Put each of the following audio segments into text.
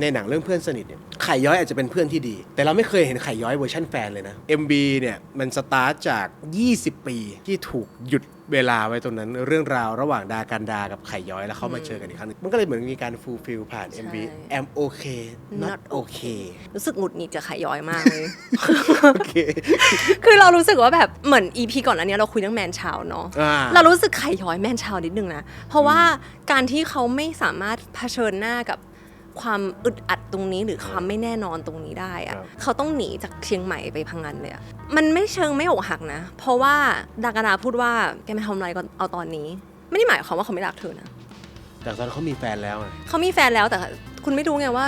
ในหนังเรื่องเพื่อนสนิทเนี่ยไข่ย้อยอาจจะเป็นเพื่อนที่ดี แต่เราไม่เคยเห็นไข่ย้อยเวอร์ชันแฟนเลยนะ MB เนี่ยมันสตาร์ทจาก 20 ปีที่ถูกหยุดเวลาไว้ตรงนั้นเรื่องราวระหว่างดากันดากับไข่ย้อยแล้วเขามาเจอกันอีกครั้งหนึงมันก็เลยเหมือนมีการฟูลฟิลผ่าน MB ใช่ am okay not Not okay รู้สึกหงุดหงิดกับไข่ย้อยมากเลย โอเคคือเรารู้สึกว่าแบบเหมือนอีพีก่อนอันนี้เราคุยเรื่องแมนชาวเนาะ อ่า เรารู้สึกไข่ย้อยแมนชาวนิดนึงนะ เพราะว่าการที่เขาไม่สามารถเผชิญหน้ากับ ความอึดอัดตรงนี้หรือความไม่แน่นอนตรงนี้ได้อะครับเขาต้องหนีจากเชียงใหม่ไปพังงานเลยอะมันไม่เชิงไม่อกหักนะ เพราะว่าดากาดาพูดว่าแกไม่ทำอะไรก็เอาตอนนี้ ไม่ได้หมายความว่าเขาไม่รักเธอนะแต่ตอนนนเขามีแฟนแล้วอะเขามีแฟนแล้วแต่คุณไม่รู้ไงว่า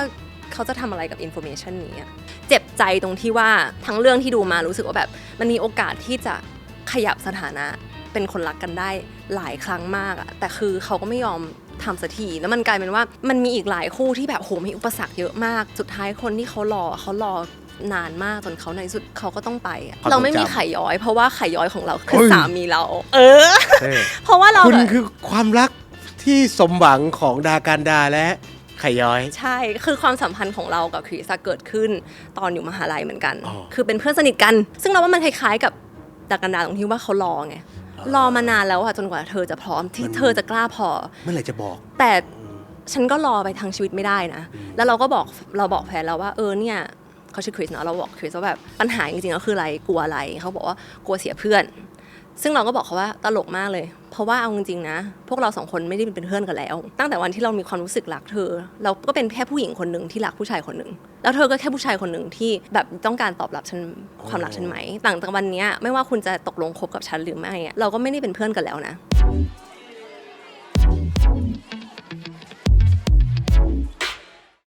เขาจะทำอะไรกับอินโฟเมชันนี้อะเจ็บใจตรงที่ว่าทั้งเรื่องที่ดูมารู้สึกว่าแบบ มันมีโอกาสที่จะ ขยับสถานะเป็นคนรักกันได้หลายครั้งมากอะแต่คือเขาก็ไม่ยอมทำสักทีแล้วมันกลายเป็นว่ามันมีอีกหลายคู่ที่แบบโหมีอุปสรรคเยอะมาก สุดท้ายคนที่เขารอเขารอนานมากจนเขาในที่สุดเขาก็ต้องไปอะเราไม่มีไข่ย้อย เพราะว่าไข่ย้อยของเราคือสามีเรา เออเท่เพราะว่าเราคุณแบบคือความรักที่สมหวังของดาการดาและไข่ย้อย ใช่คือความสัมพันธ์ของเรากับคริสอะเกิดขึ้นตอนอยู่มหาลัยเหมือนกันอ๋อคือเป็นเพื่อนสนิทกัน ซึ่งเราว่ามันคล้ายๆกับ ดากันดาตรงที่ว่าเขารอไงรอมานานแล้วอะจนกว่าเธอจะพร้อมที่เธอจะกล้าพอ เมื่อไหร่จะบอก แต่ฉันก็รอไปทั้งชีวิตไม่ได้นะ แล้วเราก็บอกเราบอกแฟนเราว่าเออเนี่ยเขาชื่อคริสเนาะเราบอกคริสว่าแบบปัญหาจริงๆก็คืออะไรกลัวอะไรเขาบอกว่ากลัวเสียเพื่อน ซึ่งเราก็บอกเขาว่าตลกมากเลย เพราะว่าเอาจริงๆนะ พวกเราสองคนไม่ได้เป็นเพื่อนกันแล้ว ตั้งแต่วันที่เรามีความรู้สึกรักเธอ เราก็เป็นแค่ผู้หญิงคนหนึ่งที่รักผู้ชายคนหนึ่งแล้วเธอก็แค่ผู้ชายคนหนึ่งที่แบบต้องการตอบรับฉันความรักฉันไหมต่างจากวันนี้ไม่ว่าคุณจะตกลงคบกับฉันหรือไม่เราก็ไม่ได้เป็นเพื่อนกันแล้วนะ